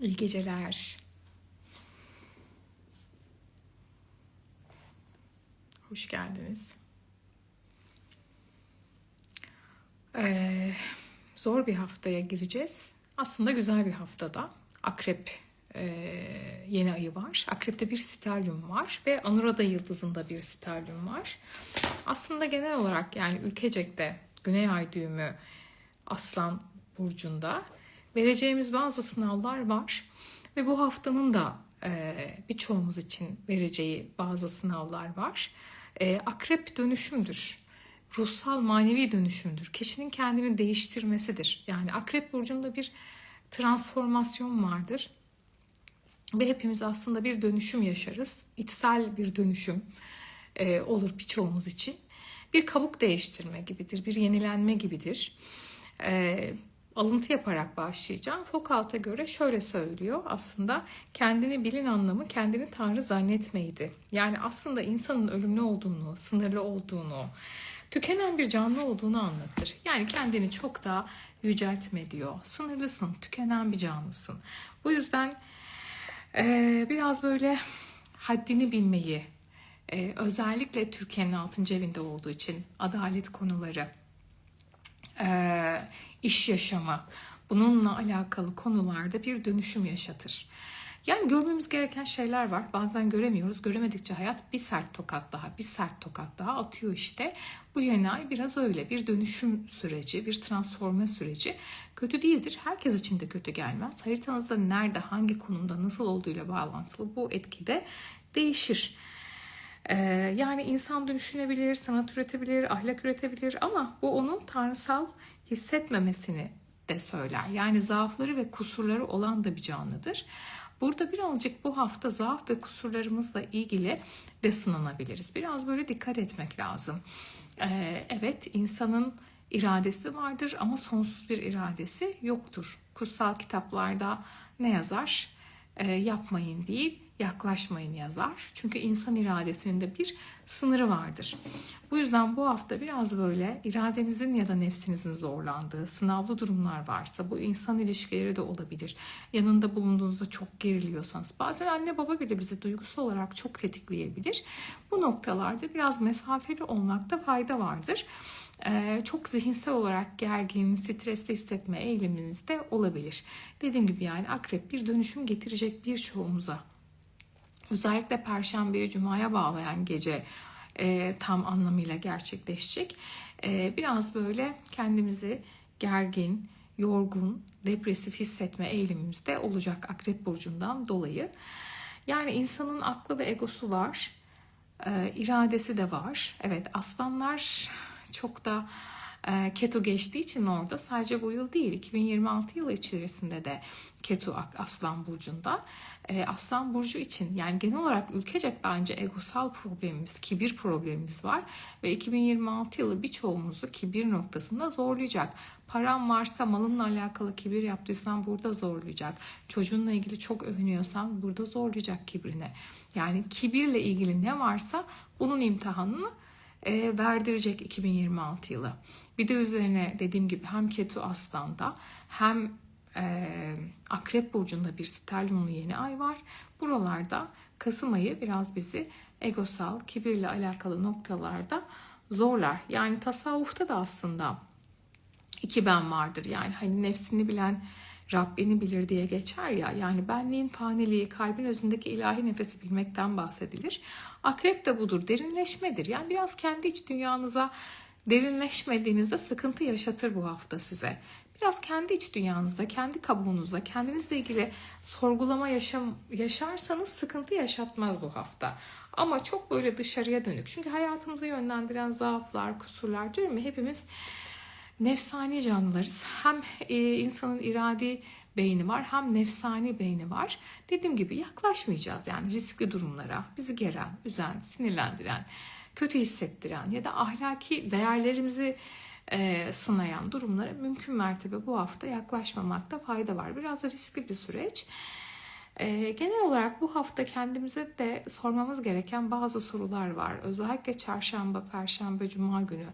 İyi geceler. Hoş geldiniz. Ee, zor bir haftaya gireceğiz. Aslında güzel bir haftada. Akrep e, yeni ayı var. Akrep'te bir stelyum var ve Anurada yıldızında bir stelyum var. Aslında genel olarak yani ülkecekte Güney Ay düğümü Aslan burcunda vereceğimiz bazı sınavlar var ve bu haftanın da e, birçoğumuz için vereceği bazı sınavlar var. E, akrep dönüşümdür. Ruhsal manevi dönüşümdür. Kişinin kendini değiştirmesidir. Yani akrep burcunda bir transformasyon vardır. Ve hepimiz aslında bir dönüşüm yaşarız. İçsel bir dönüşüm e, olur birçoğumuz için. Bir kabuk değiştirme gibidir, bir yenilenme gibidir. E, alıntı yaparak başlayacağım. Foucault'a göre şöyle söylüyor aslında kendini bilin anlamı kendini Tanrı zannetmeydi. Yani aslında insanın ölümlü olduğunu, sınırlı olduğunu, tükenen bir canlı olduğunu anlatır. Yani kendini çok da yüceltme diyor. Sınırlısın, tükenen bir canlısın. Bu yüzden e, biraz böyle haddini bilmeyi, e, özellikle Türkiye'nin 6. evinde olduğu için adalet konuları, iş yaşamı, bununla alakalı konularda bir dönüşüm yaşatır. Yani görmemiz gereken şeyler var. Bazen göremiyoruz. Göremedikçe hayat bir sert tokat daha, bir sert tokat daha atıyor işte. Bu yeni ay biraz öyle bir dönüşüm süreci, bir transforme süreci. Kötü değildir. Herkes için de kötü gelmez. Haritanızda nerede, hangi konumda, nasıl olduğuyla bağlantılı bu etkide değişir. Ee, yani insan düşünebilir, sanat üretebilir, ahlak üretebilir ama bu onun tanrısal hissetmemesini de söyler. Yani zaafları ve kusurları olan da bir canlıdır. Burada birazcık bu hafta zaaf ve kusurlarımızla ilgili de sınanabiliriz. Biraz böyle dikkat etmek lazım. Ee, evet insanın iradesi vardır ama sonsuz bir iradesi yoktur. Kutsal kitaplarda ne yazar? Ee, yapmayın değil, yaklaşmayın yazar. Çünkü insan iradesinin de bir sınırı vardır. Bu yüzden bu hafta biraz böyle iradenizin ya da nefsinizin zorlandığı sınavlı durumlar varsa bu insan ilişkileri de olabilir. Yanında bulunduğunuzda çok geriliyorsanız bazen anne baba bile bizi duygusal olarak çok tetikleyebilir. Bu noktalarda biraz mesafeli olmakta fayda vardır. Ee, çok zihinsel olarak gergin, stresli hissetme eğiliminiz de olabilir. Dediğim gibi yani akrep bir dönüşüm getirecek birçoğumuza özellikle Perşembe'ye Cuma'ya bağlayan gece e, tam anlamıyla gerçekleşecek. E, biraz böyle kendimizi gergin, yorgun, depresif hissetme eğilimimizde olacak Akrep Burcu'ndan dolayı. Yani insanın aklı ve egosu var, e, iradesi de var. Evet aslanlar çok da e, Ketu geçtiği için orada sadece bu yıl değil 2026 yılı içerisinde de Ketu Aslan Burcu'nda. E, Aslan Burcu için yani genel olarak ülkecek bence egosal problemimiz, kibir problemimiz var. Ve 2026 yılı birçoğumuzu kibir noktasında zorlayacak. Param varsa malınla alakalı kibir yaptıysan burada zorlayacak. Çocuğunla ilgili çok övünüyorsan burada zorlayacak kibrine. Yani kibirle ilgili ne varsa bunun imtihanını e, verdirecek 2026 yılı. Bir de üzerine dediğim gibi hem Ketu Aslan'da hem e, Akrep Burcu'nda bir sterlumlu yeni ay var. Buralarda Kasım ayı biraz bizi egosal, kibirle alakalı noktalarda zorlar. Yani tasavvufta da aslında iki ben vardır. Yani hani nefsini bilen Rabbini bilir diye geçer ya. Yani benliğin faniliği, kalbin özündeki ilahi nefesi bilmekten bahsedilir. Akrep de budur, derinleşmedir. Yani biraz kendi iç dünyanıza derinleşmediğinizde sıkıntı yaşatır bu hafta size. Biraz kendi iç dünyanızda, kendi kabuğunuzda, kendinizle ilgili sorgulama yaşam, yaşarsanız sıkıntı yaşatmaz bu hafta. Ama çok böyle dışarıya dönük. Çünkü hayatımızı yönlendiren zaaflar, kusurlar değil mi? Hepimiz nefsani canlılarız. Hem e, insanın iradi beyni var hem nefsani beyni var. Dediğim gibi yaklaşmayacağız yani riskli durumlara, bizi geren, üzen, sinirlendiren, kötü hissettiren ya da ahlaki değerlerimizi e, sınayan durumlara mümkün mertebe bu hafta yaklaşmamakta fayda var. Biraz da riskli bir süreç. E, genel olarak bu hafta kendimize de sormamız gereken bazı sorular var. Özellikle çarşamba, perşembe, cuma günü.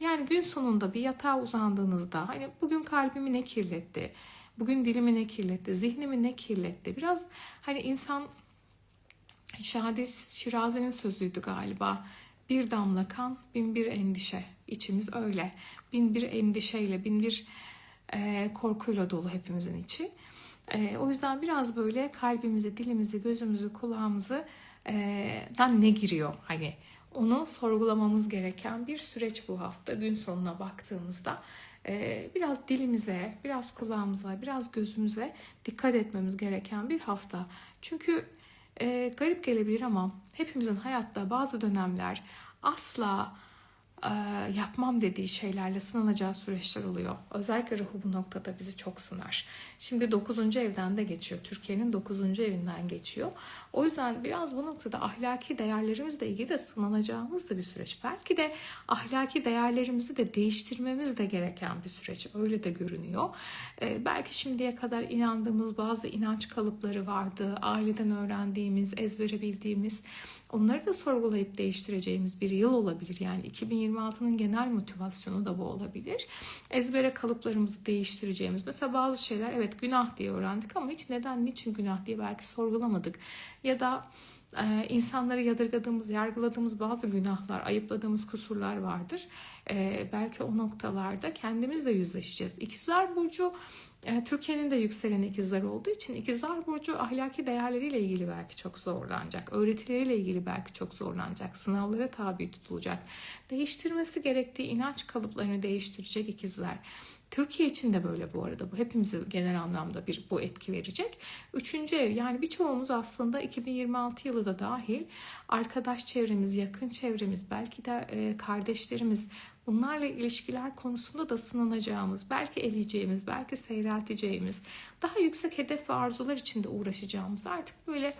Yani gün sonunda bir yatağa uzandığınızda hani bugün kalbimi ne kirletti? Bugün dilimi ne kirletti, zihnimi ne kirletti. Biraz hani insan Şadi Şirazi'nin sözüydü galiba. Bir damla kan, bin bir endişe. İçimiz öyle. Bin bir endişeyle, bin bir e, korkuyla dolu hepimizin içi. E, o yüzden biraz böyle kalbimizi, dilimizi, gözümüzü, kulağımızı e, ne giriyor hani onu sorgulamamız gereken bir süreç bu hafta. Gün sonuna baktığımızda e, biraz dilimize, biraz kulağımıza, biraz gözümüze dikkat etmemiz gereken bir hafta. Çünkü e, garip gelebilir ama hepimizin hayatta bazı dönemler asla yapmam dediği şeylerle sınanacağı süreçler oluyor. Özellikle ruhu bu noktada bizi çok sınar. Şimdi 9. evden de geçiyor. Türkiye'nin 9. evinden geçiyor. O yüzden biraz bu noktada ahlaki değerlerimizle ilgili de sınanacağımız da bir süreç. Belki de ahlaki değerlerimizi de değiştirmemiz de gereken bir süreç. Öyle de görünüyor. Belki şimdiye kadar inandığımız bazı inanç kalıpları vardı. Aileden öğrendiğimiz, ezbere bildiğimiz onları da sorgulayıp değiştireceğimiz bir yıl olabilir. Yani 2026'nın genel motivasyonu da bu olabilir. Ezbere kalıplarımızı değiştireceğimiz. Mesela bazı şeyler evet günah diye öğrendik ama hiç neden niçin günah diye belki sorgulamadık. Ya da e, insanları yadırgadığımız, yargıladığımız bazı günahlar, ayıpladığımız kusurlar vardır. E, belki o noktalarda kendimizle yüzleşeceğiz. İkizler Burcu Türkiye'nin de yükselen ikizler olduğu için ikizler burcu ahlaki değerleriyle ilgili belki çok zorlanacak. Öğretileriyle ilgili belki çok zorlanacak. Sınavlara tabi tutulacak. Değiştirmesi gerektiği inanç kalıplarını değiştirecek ikizler. Türkiye için de böyle bu arada. Bu hepimize genel anlamda bir bu etki verecek. Üçüncü ev yani birçoğumuz aslında 2026 yılı da dahil arkadaş çevremiz, yakın çevremiz, belki de e, kardeşlerimiz bunlarla ilişkiler konusunda da sınanacağımız, belki eleyeceğimiz, belki seyrelteceğimiz, daha yüksek hedef ve arzular içinde uğraşacağımız artık böyle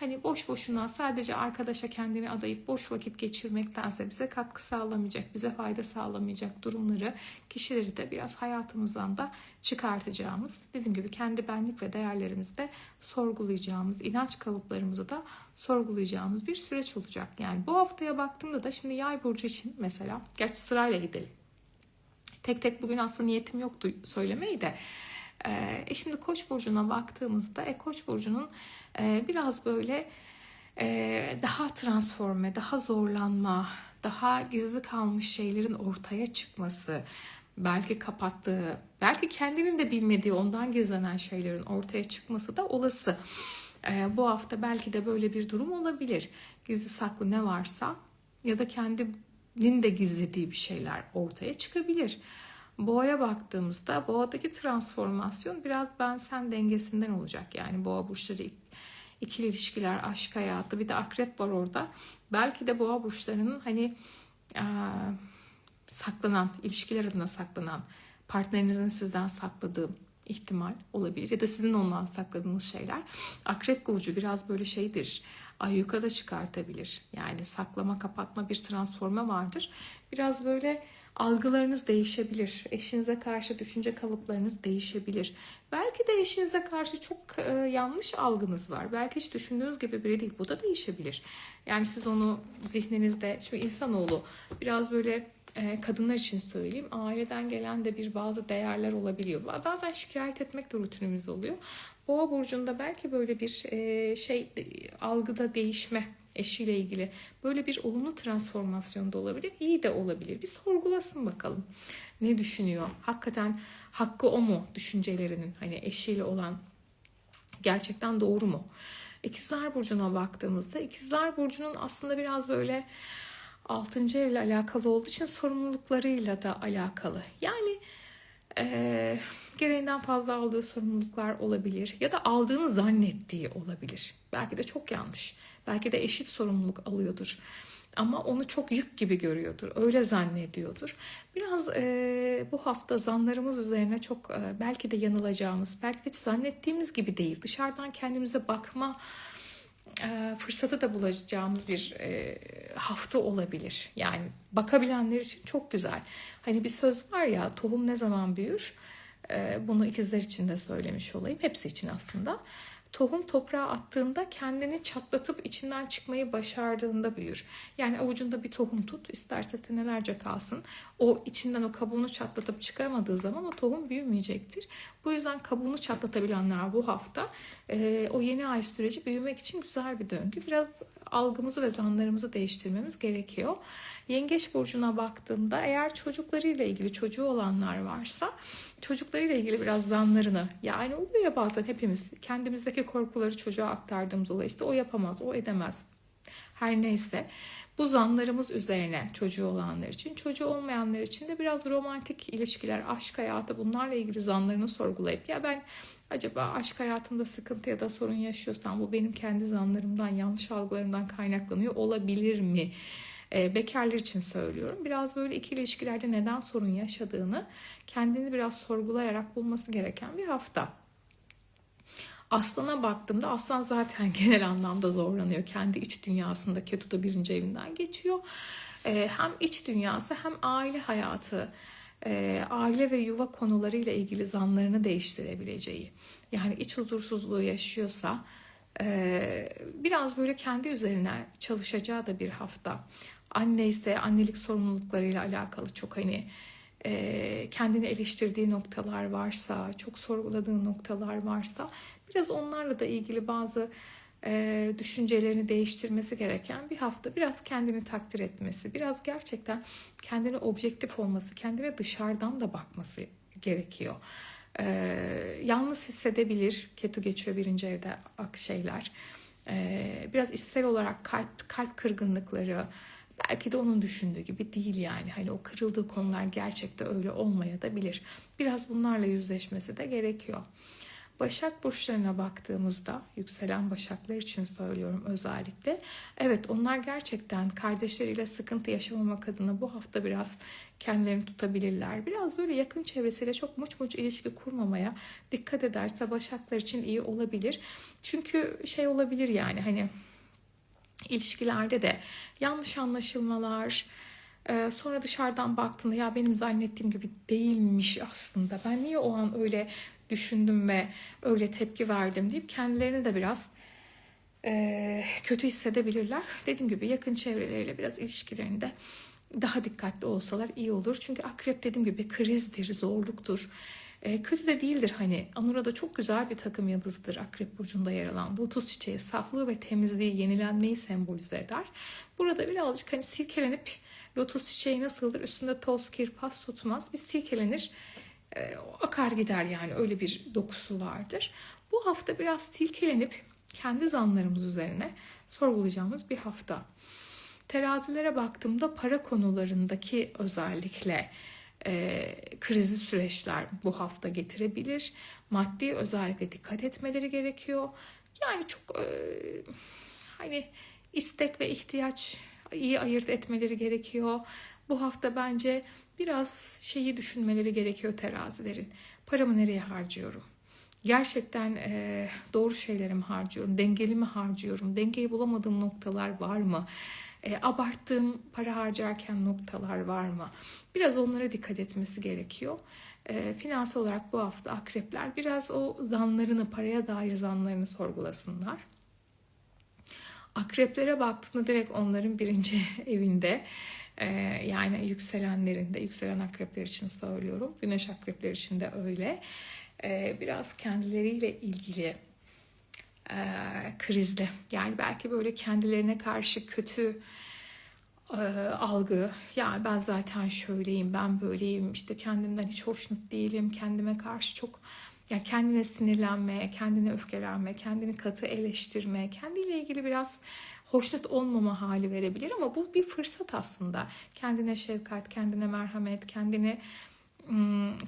hani boş boşuna sadece arkadaşa kendini adayıp boş vakit geçirmektense bize katkı sağlamayacak, bize fayda sağlamayacak durumları, kişileri de biraz hayatımızdan da çıkartacağımız, dediğim gibi kendi benlik ve değerlerimizi de sorgulayacağımız, inanç kalıplarımızı da sorgulayacağımız bir süreç olacak. Yani bu haftaya baktığımda da şimdi yay burcu için mesela, gerçi sırayla gidelim. Tek tek bugün aslında niyetim yoktu söylemeyi de. E şimdi Koç burcuna baktığımızda, e Koç burcunun e, biraz böyle e, daha transforme, daha zorlanma, daha gizli kalmış şeylerin ortaya çıkması, belki kapattığı, belki kendinin de bilmediği ondan gizlenen şeylerin ortaya çıkması da olası. E, bu hafta belki de böyle bir durum olabilir. Gizli saklı ne varsa ya da kendinin de gizlediği bir şeyler ortaya çıkabilir. Boğa'ya baktığımızda boğadaki transformasyon biraz ben sen dengesinden olacak. Yani boğa burçları ikili ilişkiler, aşk hayatı bir de akrep var orada. Belki de boğa burçlarının hani e, saklanan, ilişkiler adına saklanan partnerinizin sizden sakladığı ihtimal olabilir. Ya da sizin ondan sakladığınız şeyler. Akrep burcu biraz böyle şeydir. Ayyuka da çıkartabilir. Yani saklama, kapatma bir transforma vardır. Biraz böyle algılarınız değişebilir. Eşinize karşı düşünce kalıplarınız değişebilir. Belki de eşinize karşı çok e, yanlış algınız var. Belki hiç düşündüğünüz gibi biri değil. Bu da değişebilir. Yani siz onu zihninizde, şu insanoğlu biraz böyle kadınlar için söyleyeyim. Aileden gelen de bir bazı değerler olabiliyor. Bazen şikayet etmek de rutinimiz oluyor. Boğa burcunda belki böyle bir e, şey e, algıda değişme eşiyle ilgili böyle bir olumlu transformasyon da olabilir, iyi de olabilir. Bir sorgulasın bakalım. Ne düşünüyor? Hakikaten hakkı o mu düşüncelerinin hani eşiyle olan gerçekten doğru mu? İkizler Burcu'na baktığımızda İkizler Burcu'nun aslında biraz böyle 6. evle alakalı olduğu için sorumluluklarıyla da alakalı. Yani e, gereğinden fazla aldığı sorumluluklar olabilir ya da aldığını zannettiği olabilir. Belki de çok yanlış. Belki de eşit sorumluluk alıyordur. Ama onu çok yük gibi görüyordur. Öyle zannediyordur. Biraz e, bu hafta zanlarımız üzerine çok e, belki de yanılacağımız, belki de hiç zannettiğimiz gibi değil. Dışarıdan kendimize bakma fırsatı da bulacağımız bir e, hafta olabilir. Yani bakabilenler için çok güzel. Hani bir söz var ya tohum ne zaman büyür? E, bunu ikizler için de söylemiş olayım. Hepsi için aslında. Tohum toprağa attığında kendini çatlatıp içinden çıkmayı başardığında büyür. Yani avucunda bir tohum tut, isterse senelerce kalsın. O içinden o kabuğunu çatlatıp çıkaramadığı zaman o tohum büyümeyecektir. Bu yüzden kabuğunu çatlatabilenler bu hafta e, o yeni ay süreci büyümek için güzel bir döngü. Biraz algımızı ve zanlarımızı değiştirmemiz gerekiyor. Yengeç burcuna baktığımda eğer çocuklarıyla ilgili çocuğu olanlar varsa çocuklarıyla ilgili biraz zanlarını yani oluyor ya bazen hepimiz kendimizdeki korkuları çocuğa aktardığımız olay işte o yapamaz, o edemez. Her neyse bu zanlarımız üzerine çocuğu olanlar için, çocuğu olmayanlar için de biraz romantik ilişkiler, aşk hayatı bunlarla ilgili zanlarını sorgulayıp ya ben acaba aşk hayatımda sıkıntı ya da sorun yaşıyorsam bu benim kendi zanlarımdan, yanlış algılarımdan kaynaklanıyor olabilir mi? E, bekarlar için söylüyorum. Biraz böyle ikili ilişkilerde neden sorun yaşadığını kendini biraz sorgulayarak bulması gereken bir hafta. Aslan'a baktığımda aslan zaten genel anlamda zorlanıyor. Kendi iç dünyasında Ketu da birinci evinden geçiyor. Ee, hem iç dünyası hem aile hayatı, e, aile ve yuva konularıyla ilgili zanlarını değiştirebileceği. Yani iç huzursuzluğu yaşıyorsa e, biraz böyle kendi üzerine çalışacağı da bir hafta. Anne ise annelik sorumluluklarıyla alakalı çok hani e, kendini eleştirdiği noktalar varsa, çok sorguladığı noktalar varsa biraz onlarla da ilgili bazı e, düşüncelerini değiştirmesi gereken bir hafta. Biraz kendini takdir etmesi, biraz gerçekten kendine objektif olması, kendine dışarıdan da bakması gerekiyor. E, yalnız hissedebilir. Ketu geçiyor birinci evde ak şeyler. E, biraz içsel olarak kalp, kalp kırgınlıkları, Belki de onun düşündüğü gibi değil yani. Hani o kırıldığı konular gerçekte öyle olmaya da bilir. Biraz bunlarla yüzleşmesi de gerekiyor. Başak burçlarına baktığımızda yükselen başaklar için söylüyorum özellikle. Evet onlar gerçekten kardeşleriyle sıkıntı yaşamamak adına bu hafta biraz kendilerini tutabilirler. Biraz böyle yakın çevresiyle çok muç muç ilişki kurmamaya dikkat ederse başaklar için iyi olabilir. Çünkü şey olabilir yani hani ilişkilerde de yanlış anlaşılmalar, e, sonra dışarıdan baktığında ya benim zannettiğim gibi değilmiş aslında. Ben niye o an öyle düşündüm ve öyle tepki verdim deyip kendilerini de biraz e, kötü hissedebilirler. Dediğim gibi yakın çevreleriyle biraz ilişkilerinde daha dikkatli olsalar iyi olur. Çünkü akrep dediğim gibi krizdir, zorluktur. E, kötü de değildir hani. Anura da çok güzel bir takım yıldızıdır Akrep Burcu'nda yer alan. Lotus çiçeği saflığı ve temizliği, yenilenmeyi sembolize eder. Burada birazcık hani silkelenip lotus çiçeği nasıldır? Üstünde toz, kir, pas tutmaz. Bir silkelenir, e, akar gider yani öyle bir dokusu vardır. Bu hafta biraz silkelenip kendi zanlarımız üzerine sorgulayacağımız bir hafta. Terazilere baktığımda para konularındaki özellikle e, krizli süreçler bu hafta getirebilir. Maddi özellikle dikkat etmeleri gerekiyor. Yani çok e, hani istek ve ihtiyaç iyi ayırt etmeleri gerekiyor. Bu hafta bence biraz şeyi düşünmeleri gerekiyor terazilerin. Paramı nereye harcıyorum? Gerçekten e, doğru şeyleri mi harcıyorum? Dengeli mi harcıyorum? Dengeyi bulamadığım noktalar var mı? E, abarttığım para harcarken noktalar var mı? Biraz onlara dikkat etmesi gerekiyor. E, finansal olarak bu hafta akrepler biraz o zanlarını, paraya dair zanlarını sorgulasınlar. Akreplere baktığımda direkt onların birinci evinde e, yani yükselenlerinde, yükselen akrepler için söylüyorum. Güneş akrepler için de öyle. E, biraz kendileriyle ilgili e, krizde. Yani belki böyle kendilerine karşı kötü e, algı. Yani ben zaten şöyleyim, ben böyleyim, işte kendimden hiç hoşnut değilim, kendime karşı çok yani kendine sinirlenme, kendine öfkelenme, kendini katı eleştirme, kendiyle ilgili biraz hoşnut olmama hali verebilir ama bu bir fırsat aslında. Kendine şefkat, kendine merhamet, kendini Hmm,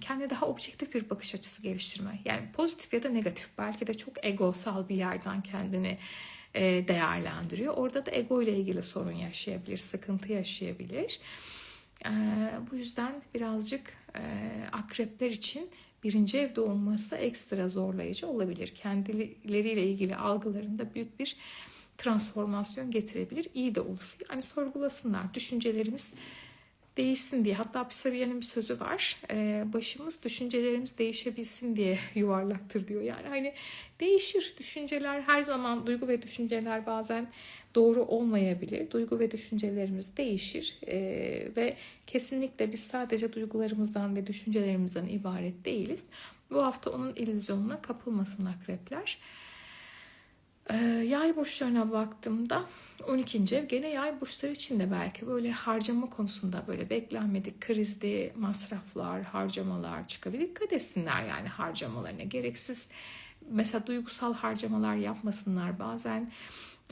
kendi daha objektif bir bakış açısı geliştirme. Yani pozitif ya da negatif belki de çok egosal bir yerden kendini e, değerlendiriyor. Orada da ego ile ilgili sorun yaşayabilir, sıkıntı yaşayabilir. E, bu yüzden birazcık e, akrepler için birinci evde olması ekstra zorlayıcı olabilir. Kendileriyle ilgili algılarında büyük bir transformasyon getirebilir. İyi de olur. Yani sorgulasınlar. Düşüncelerimiz değişsin diye. Hatta Pisagor'un bir sözü var. Ee, başımız düşüncelerimiz değişebilsin diye yuvarlaktır diyor. Yani hani değişir düşünceler her zaman duygu ve düşünceler bazen doğru olmayabilir. Duygu ve düşüncelerimiz değişir Ee, ve kesinlikle biz sadece duygularımızdan ve düşüncelerimizden ibaret değiliz. Bu hafta onun illüzyonuna kapılmasın akrepler. Ee, yay burçlarına baktığımda 12. ev gene yay burçları için de belki böyle harcama konusunda böyle beklenmedik krizli masraflar, harcamalar çıkabilir. Dikkat etsinler yani harcamalarına. Gereksiz mesela duygusal harcamalar yapmasınlar. Bazen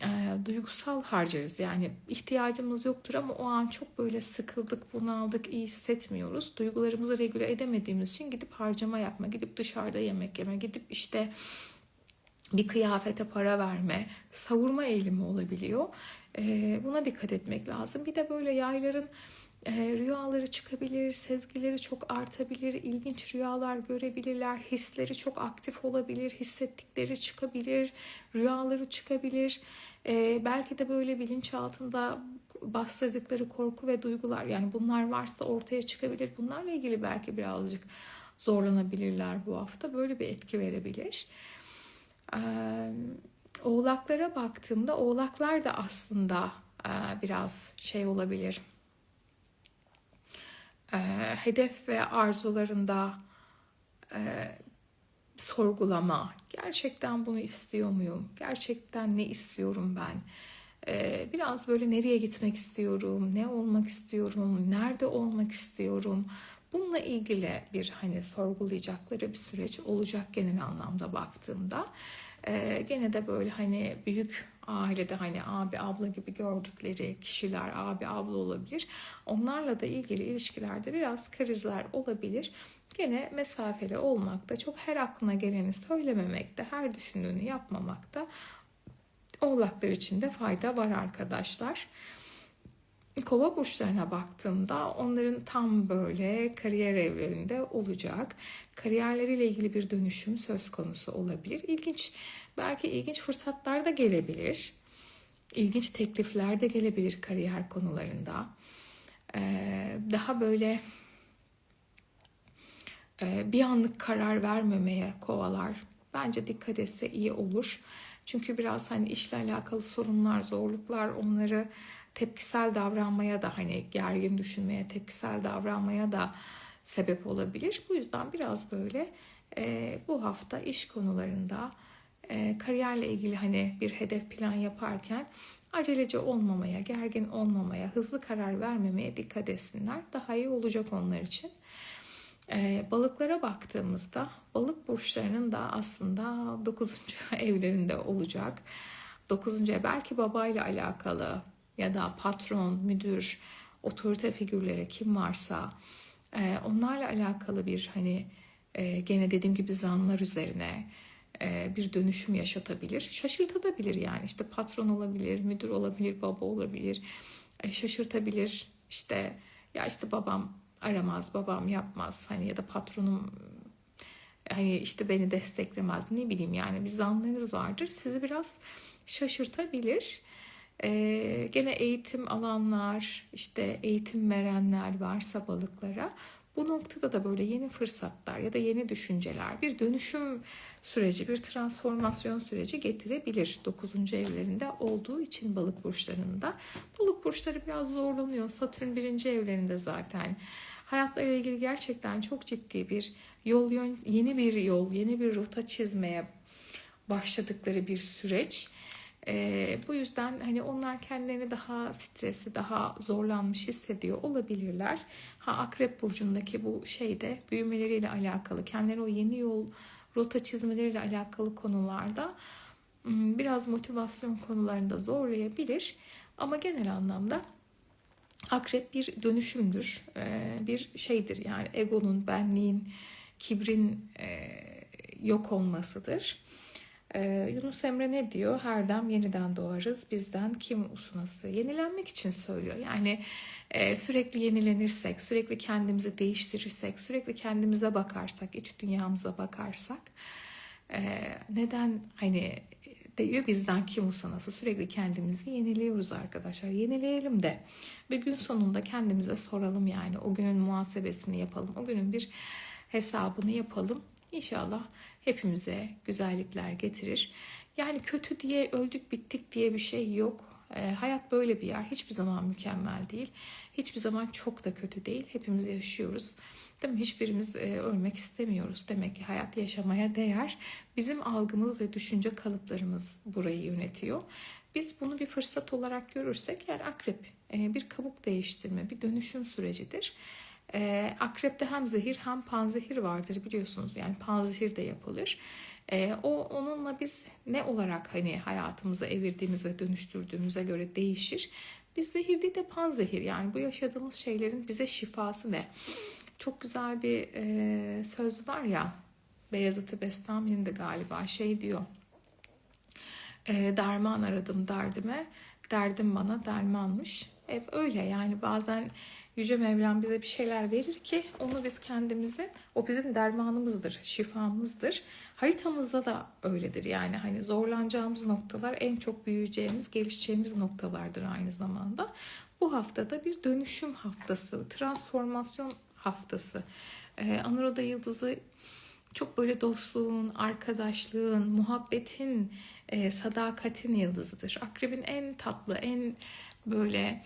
e, duygusal harcarız yani ihtiyacımız yoktur ama o an çok böyle sıkıldık, bunaldık, iyi hissetmiyoruz. Duygularımızı regüle edemediğimiz için gidip harcama yapma, gidip dışarıda yemek yeme, gidip işte bir kıyafete para verme, savurma eğilimi olabiliyor. Ee, buna dikkat etmek lazım. Bir de böyle yayların e, rüyaları çıkabilir, sezgileri çok artabilir, ilginç rüyalar görebilirler, hisleri çok aktif olabilir, hissettikleri çıkabilir, rüyaları çıkabilir. Ee, belki de böyle bilinçaltında bastırdıkları korku ve duygular yani bunlar varsa ortaya çıkabilir. Bunlarla ilgili belki birazcık zorlanabilirler bu hafta. Böyle bir etki verebilir. Oğlaklara baktığımda oğlaklar da aslında biraz şey olabilir. Hedef ve arzularında sorgulama. Gerçekten bunu istiyor muyum? Gerçekten ne istiyorum ben? Biraz böyle nereye gitmek istiyorum? Ne olmak istiyorum? Nerede olmak istiyorum? Bununla ilgili bir hani sorgulayacakları bir süreç olacak genel anlamda baktığımda. Ee, gene de böyle hani büyük ailede hani abi abla gibi gördükleri kişiler abi abla olabilir. Onlarla da ilgili ilişkilerde biraz krizler olabilir. Gene mesafeli olmakta, çok her aklına geleni söylememekte, her düşündüğünü yapmamakta oğlaklar için de fayda var arkadaşlar. Kova burçlarına baktığımda onların tam böyle kariyer evlerinde olacak. Kariyerleriyle ilgili bir dönüşüm söz konusu olabilir. İlginç, belki ilginç fırsatlar da gelebilir. İlginç teklifler de gelebilir kariyer konularında. Ee, daha böyle e, bir anlık karar vermemeye kovalar. Bence dikkat etse iyi olur. Çünkü biraz hani işle alakalı sorunlar, zorluklar onları tepkisel davranmaya da hani gergin düşünmeye, tepkisel davranmaya da sebep olabilir. Bu yüzden biraz böyle e, bu hafta iş konularında e, kariyerle ilgili hani bir hedef plan yaparken aceleci olmamaya, gergin olmamaya, hızlı karar vermemeye dikkat etsinler. Daha iyi olacak onlar için. E, balıklara baktığımızda balık burçlarının da aslında 9. evlerinde olacak. 9. ev belki babayla alakalı ya da patron, müdür, otorite figürleri kim varsa e, onlarla alakalı bir hani e, gene dediğim gibi zanlar üzerine e, bir dönüşüm yaşatabilir. Şaşırtabilir yani işte patron olabilir, müdür olabilir, baba olabilir. E, şaşırtabilir işte ya işte babam aramaz, babam yapmaz hani ya da patronum hani işte beni desteklemez ne bileyim yani bir zanlarınız vardır. Sizi biraz şaşırtabilir. Ee, gene eğitim alanlar, işte eğitim verenler varsa balıklara bu noktada da böyle yeni fırsatlar ya da yeni düşünceler, bir dönüşüm süreci, bir transformasyon süreci getirebilir 9. evlerinde olduğu için balık burçlarında. Balık burçları biraz zorlanıyor. Satürn 1. evlerinde zaten. Hayatlarıyla ilgili gerçekten çok ciddi bir yol yeni bir yol, yeni bir rota çizmeye başladıkları bir süreç. E, bu yüzden hani onlar kendilerini daha stresli, daha zorlanmış hissediyor olabilirler. Ha Akrep burcundaki bu şeyde büyümeleriyle alakalı, kendileri o yeni yol rota çizmeleriyle alakalı konularda biraz motivasyon konularında zorlayabilir. Ama genel anlamda akrep bir dönüşümdür, bir şeydir yani egonun, benliğin, kibrin yok olmasıdır. Ee, Yunus Emre ne diyor? Her dem yeniden doğarız. Bizden kim usunası? Yenilenmek için söylüyor. Yani e, sürekli yenilenirsek, sürekli kendimizi değiştirirsek, sürekli kendimize bakarsak, iç dünyamıza bakarsak e, neden hani diyor bizden kim usanası sürekli kendimizi yeniliyoruz arkadaşlar yenileyelim de bir gün sonunda kendimize soralım yani o günün muhasebesini yapalım o günün bir hesabını yapalım İnşallah hepimize güzellikler getirir yani kötü diye öldük bittik diye bir şey yok E, hayat böyle bir yer hiçbir zaman mükemmel değil hiçbir zaman çok da kötü değil hepimiz yaşıyoruz Değil mi? Hiçbirimiz e, ölmek istemiyoruz. Demek ki hayat yaşamaya değer. Bizim algımız ve düşünce kalıplarımız burayı yönetiyor. Biz bunu bir fırsat olarak görürsek yani akrep e, bir kabuk değiştirme, bir dönüşüm sürecidir. E, akrepte hem zehir hem panzehir vardır biliyorsunuz. Yani panzehir de yapılır. E, o onunla biz ne olarak hani hayatımıza evirdiğimiz ve dönüştürdüğümüze göre değişir. Biz zehir değil de panzehir yani bu yaşadığımız şeylerin bize şifası ne? Çok güzel bir e, söz var ya Beyazıt-ı Bestami'nin de galiba şey diyor. E, derman aradım derdime, derdim bana dermanmış. Hep öyle yani bazen Yüce Mevlam bize bir şeyler verir ki onu biz kendimize, o bizim dermanımızdır, şifamızdır. Haritamızda da öyledir yani hani zorlanacağımız noktalar en çok büyüyeceğimiz, gelişeceğimiz noktalardır aynı zamanda. Bu haftada bir dönüşüm haftası, transformasyon haftası. Ee, Anuradha Yıldızı çok böyle dostluğun, arkadaşlığın, muhabbetin, e, sadakatin yıldızıdır. Akrebin en tatlı, en böyle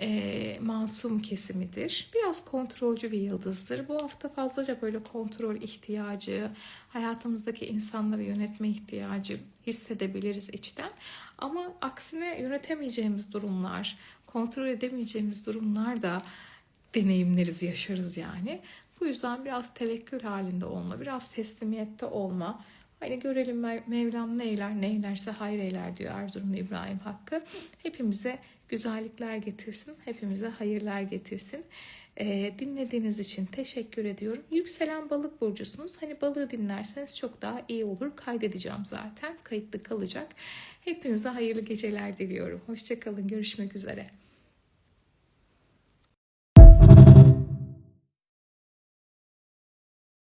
e, masum kesimidir. Biraz kontrolcü bir yıldızdır. Bu hafta fazlaca böyle kontrol ihtiyacı, hayatımızdaki insanları yönetme ihtiyacı hissedebiliriz içten. Ama aksine yönetemeyeceğimiz durumlar, kontrol edemeyeceğimiz durumlar da deneyimleriz, yaşarız yani. Bu yüzden biraz tevekkül halinde olma, biraz teslimiyette olma. Hani görelim Mevlam hayır eyler diyor Erzurumlu İbrahim Hakkı. Hepimize güzellikler getirsin, hepimize hayırlar getirsin. Ee, dinlediğiniz için teşekkür ediyorum. Yükselen balık burcusunuz. Hani balığı dinlerseniz çok daha iyi olur. Kaydedeceğim zaten. Kayıtlı kalacak. Hepinize hayırlı geceler diliyorum. Hoşçakalın. Görüşmek üzere.